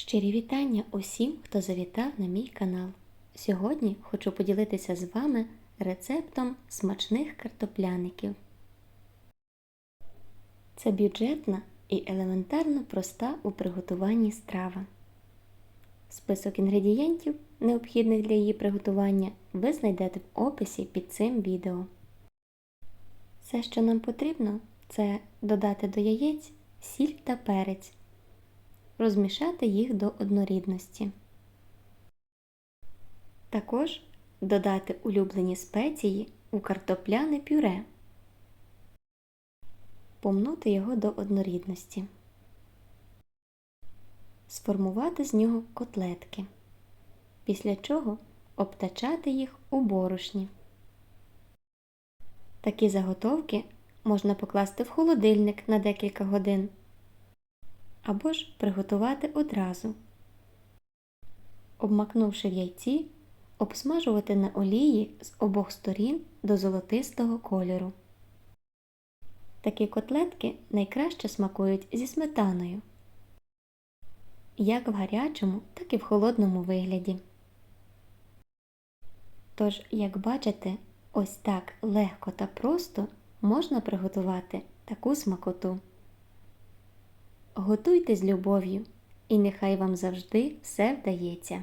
Щирі вітання усім, хто завітав на мій канал. Сьогодні хочу поділитися з вами рецептом смачних картопляників. Це бюджетна і елементарно проста у приготуванні страва. Список інгредієнтів, необхідних для її приготування, ви знайдете в описі під цим відео. Все, що нам потрібно, це додати до яєць сіль та перець, розмішати їх до однорідності. Також додати улюблені спеції у картопляне пюре, помнути його до однорідності, сформувати з нього котлетки, після чого обтачати їх у борошні. Такі заготовки можна покласти в холодильник на декілька годин або ж приготувати одразу. Обмакнувши в яйці, обсмажувати на олії з обох сторін до золотистого кольору. Такі котлетки найкраще смакують зі сметаною, як в гарячому, так і в холодному вигляді. Тож, як бачите, ось так легко та просто можна приготувати таку смакоту. Готуйте з любов'ю, і нехай вам завжди все вдається.